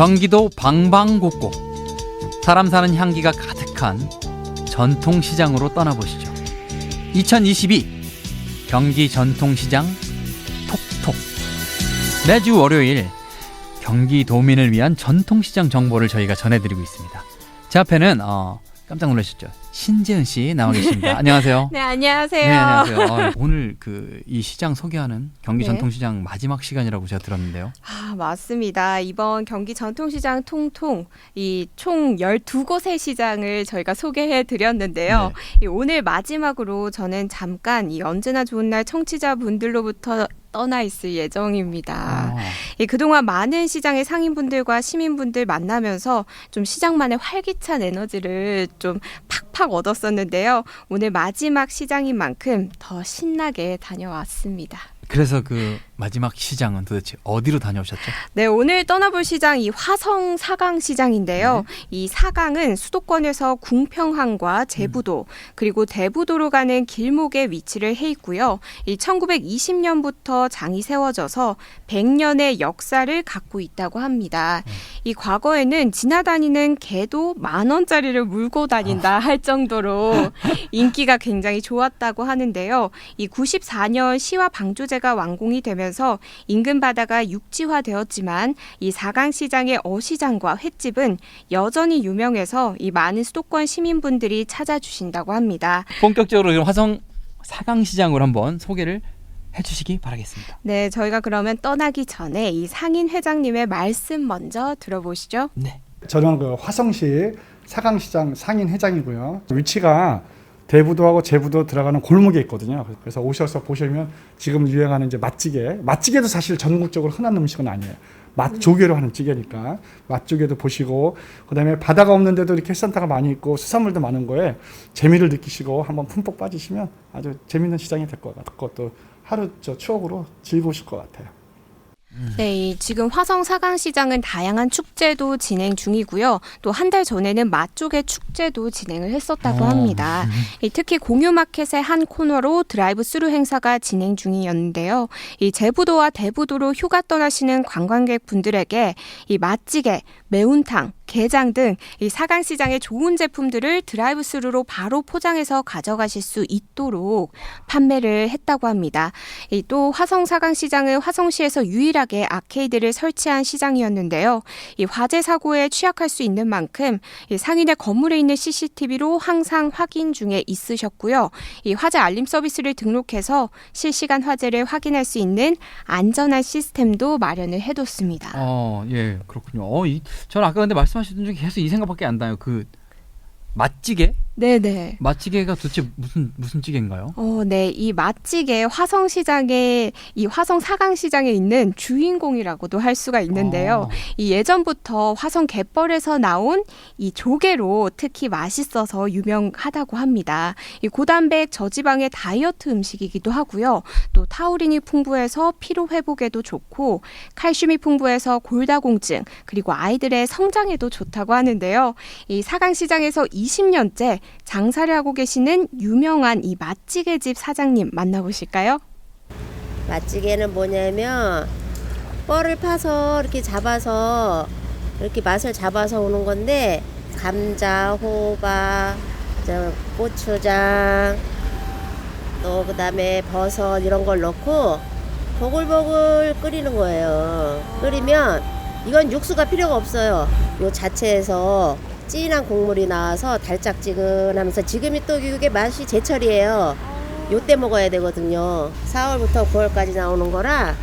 경기도 방방곡곡 사람 사는 향기가 가득한 전통시장으로 떠나보시죠. 2022 경기 전통시장 톡톡 매주 월요일 경기도민을 위한 전통시장 정보를 저희가 전해드리고 있습니다. 제 앞에는 어, 깜짝 놀라셨죠? 신재은 씨 나와 계십니다. 안녕하세요. 네, 안녕하세요. 네, 안녕하세요. 어, 오늘 그 이 시장 소개하는 경기 네. 전통시장 마지막 시간이라고 제가 들었는데요. 아, 맞습니다. 이번 경기 전통시장 통통 이 총 12곳의 시장을 저희가 소개해 드렸는데요. 네. 이 오늘 마지막으로 저는 잠깐 이 언제나 좋은 날 청취자분들로부터 떠나 있을 예정입니다. 아, 예, 그동안 많은 시장의 상인분들과 시민분들 만나면서 좀 시장만의 활기찬 에너지를 좀 팍팍 얻었었는데요. 오늘 마지막 시장인 만큼 더 신나게 다녀왔습니다. 그래서 그 마지막 시장은 도대체 어디로 다녀오셨죠? 네, 오늘 떠나볼 시장 이 화성 사강 시장인데요. 네. 이 사강은 수도권에서 궁평항과 제부도 그리고 대부도로 가는 길목에 위치를 해 있고요. 이 1920년부터 장이 세워져서 100년의 역사를 갖고 있다고 합니다. 네. 이 과거에는 지나다니는 개도 만 원짜리를 물고 다닌다 할 정도로 인기가 굉장히 좋았다고 하는데요. 이 94년 시와 방조제 가 완공이 되면서 인근 바다가 육지화되었지만 이 사강 시장의 어시장과 횟집은 여전히 유명해서 이 많은 수도권 시민분들이 찾아주신다고 합니다. 본격적으로 그럼 화성 사강 시장으로 한번 소개를 해주시기 바라겠습니다. 네, 저희가 그러면 떠나기 전에 이 상인 회장님의 말씀 먼저 들어보시죠. 네. 저는 그 화성시 사강시장 상인 회장이고요. 위치가 대부도하고 제부도 들어가는 골목에 있거든요. 그래서 오셔서 보시면 지금 유행하는 이제 맛찌개, 맛찌개도 사실 전국적으로 흔한 음식은 아니에요. 맛조개로 하는 찌개니까 맛조개도 보시고 그다음에 바다가 없는데도 이렇게 해산타가 많이 있고 수산물도 많은 거에 재미를 느끼시고 한번 품뻑 빠지시면 아주 재밌는 시장이 될 것 같고 또 하루 저 추억으로 즐거우실 것 같아요. 네, 이 지금 화성 사강시장은 다양한 축제도 진행 중이고요. 또 한 달 전에는 맛조개 축제도 진행을 했었다고 어, 합니다. 음. 이 특히 공유마켓의 한 코너로 드라이브 스루 행사가 진행 중이었는데요. 이 제부도와 대부도로 휴가 떠나시는 관광객 분들에게 이 맛찌개, 매운탕, 게장 등 이 사강 시장의 좋은 제품들을 드라이브 스루로 바로 포장해서 가져가실 수 있도록 판매를 했다고 합니다. 이 또 화성 사강 시장은 화성시에서 유일 하게 아케이드를 설치한 시장이었는데요. 이 화재 사고에 취약할 수 있는 만큼 이 상인의 건물에 있는 CCTV로 항상 확인 중에 있으셨고요. 이 화재 알림 서비스를 등록해서 실시간 화재를 확인할 수 있는 안전한 시스템도 마련을 해뒀습니다. 어, 예, 그렇군요. 어, 이, 저는 아까 근데 말씀하시던 중에 계속 이 생각밖에 안 나요. 그 맛찌개? 네네. 맛찌개가 도대체 무슨 무슨 찌개인가요? 어, 네. 이 맛찌개 화성시장에 이 화성 사강시장에 있는 주인공이라고도 할 수가 있는데요. 어, 이 예전부터 화성 갯벌에서 나온 이 조개로 특히 맛있어서 유명하다고 합니다. 이 고단백 저지방의 다이어트 음식이기도 하고요. 또 타우린이 풍부해서 피로 회복에도 좋고 칼슘이 풍부해서 골다공증 그리고 아이들의 성장에도 좋다고 하는데요. 이 사강시장에서 20년째 장사를 하고 계시는 유명한 이 맛찌개 집 사장님 만나보실까요? 맛찌개는 뭐냐면 뻘을 파서 이렇게 잡아서 이렇게 맛을 잡아서 오는 건데 감자, 호박, 저 고추장, 또 그다음에 버섯 이런 걸 넣고 보글보글 끓이는 거예요. 끓이면 이건 육수가 필요가 없어요. 요 자체에서 진한 국물이 나와서 달짝지근하면서 지금이 또 이게 맛이 제철이에요. 요때 먹어야 되거든요. 4월부터 9월까지 나오는 거라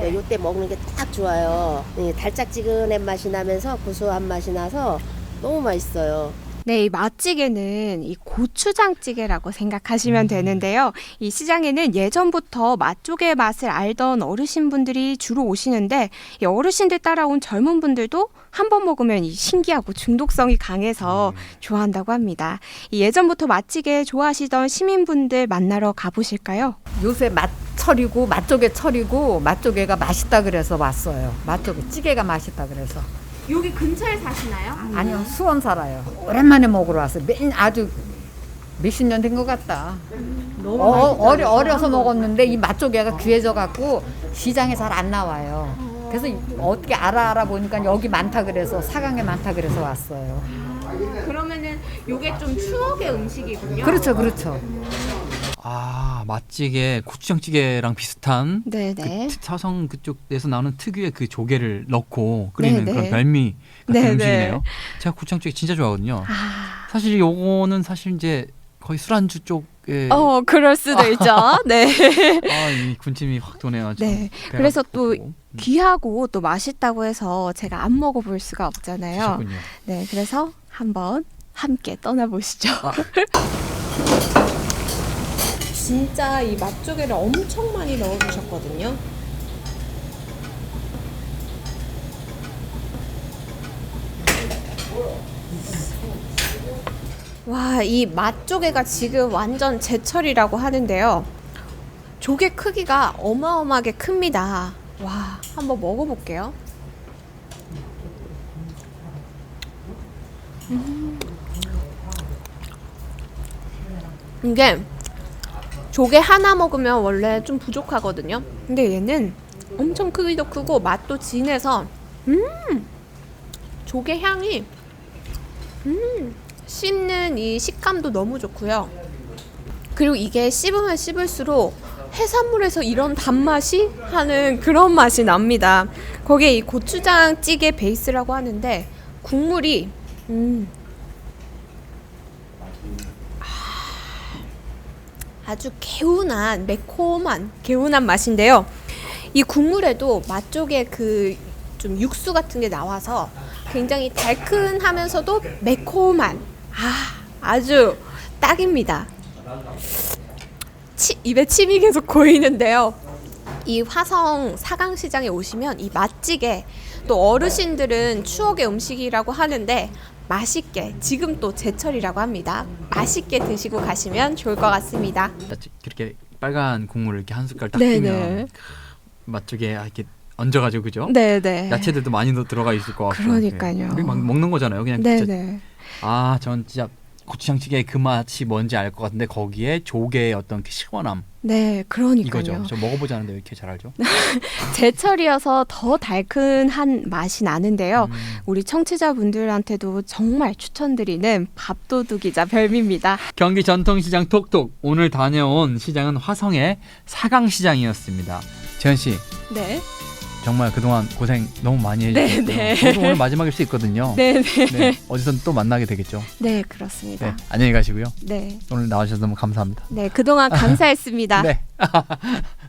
네, 요때 먹는 게 딱 좋아요. 네, 달짝지근한 맛이 나면서 구수한 맛이 나서 너무 맛있어요. 네, 이 맛찌개는 이 고추장찌개라고 생각하시면 되는데요. 이 시장에는 예전부터 맛조개의 맛을 알던 어르신분들이 주로 오시는데 이 어르신들 따라온 젊은 분들도 한 번 먹으면 이 신기하고 중독성이 강해서 좋아한다고 합니다. 이 예전부터 맛찌개 좋아하시던 시민분들 만나러 가보실까요? 요새 맛철이고 맛조개 철이고 맛조개가 맛있다 그래서 왔어요. 맛조개 찌개가 맛있다 그래서. 여기 근처에 사시나요? 아니요 수원 살아요. 오랜만에 먹으러 왔어요. 맨 아주 몇십 년 된 것 같다. 어, 어려, 어려서 먹었는데 이 맛조개가 귀해져 갖고 시장에 잘 안 나와요. 그래서 어떻게 알아 알아보니까 여기 많다 그래서 사강에 많다 그래서 왔어요. 그러면은 요게 좀 추억의 음식이군요. 그렇죠, 그렇죠. 아 맛찌개 고추장찌개랑 비슷한 네네. 그 트- 서성 그쪽에서 나오는 특유의 그 조개를 넣고 끓이는 네, 그런 네. 별미 같은 네, 음식이네요. 제가 고추장찌개 진짜 좋아하거든요. 아, 사실 요거는 사실 이제 거의 술안주 쪽에 어 그럴 수도 있죠. 네. 아, 이 군침이 확 도네요. 좀. 네. 그래서 또. 음, 귀하고 또 맛있다고 해서 제가 안 먹어볼 수가 없잖아요. 드셨군요. 네, 그래서 한번 함께 떠나보시죠. 아. 진짜 이 맛조개를 엄청 많이 넣어주셨거든요. 와, 이 맛조개가 지금 완전 제철이라고 하는데요. 조개 크기가 어마어마하게 큽니다. 와, 한번 먹어볼게요. 음. 이게 조개 하나 먹으면 원래 좀 부족하거든요. 근데 얘는 엄청 크기도 크고 맛도 진해서 음 조개 향이 음 씹는 이 식감도 너무 좋고요. 그리고 이게 씹으면 씹을수록 해산물에서 이런 단맛이 하는 그런 맛이 납니다. 거기에 이 고추장 찌개 베이스라고 하는데 국물이 음 아주 개운한 매콤한 개운한 맛인데요. 이 국물에도 맛 쪽에 그 좀 육수 같은 게 나와서 굉장히 달큰하면서도 매콤한 아 아주 딱입니다. 치, 입에 침이 계속 고이는데요. 이 화성 사강시장에 오시면 이 맛찌개 또 어르신들은 추억의 음식이라고 하는데 맛있게 지금 또 제철이라고 합니다. 맛있게 드시고 가시면 좋을 것 같습니다. 딱 그렇게 빨간 국물을 이렇게 한 숟갈 딱 네네. 뜨면 맛 쪽에 이렇게 얹어가지고 그죠? 네네. 야채들도 많이 더 들어가 있을 것 같고. 그러니까요. 막 먹는 거잖아요. 그냥 진짜 네네. 아, 전 진짜 고추장찌개의 그 맛이 뭔지 알 것 같은데 거기에 조개의 어떤 그 시원함 네, 그러니까요. 이거죠. 저 먹어보지 않은데 왜 이렇게 잘 알죠? 제철이어서 더 달큰한 맛이 나는데요. 음. 우리 청취자분들한테도 정말 추천드리는 밥도둑이자 별미입니다. 경기 전통시장 톡톡 오늘 다녀온 시장은 화성의 사강시장이었습니다. 재현 씨 네. 정말 그동안 고생 너무 많이 네, 해주셨고요. 네. 저도 오늘 마지막일 수 있거든요. 네, 네. 네, 어디선 또 만나게 되겠죠. 네, 네, 그렇습니다. 안녕히 가시고요. 네. 오늘 나와주셔서 너무 감사합니다. 네, 그동안 감사했습니다. 네.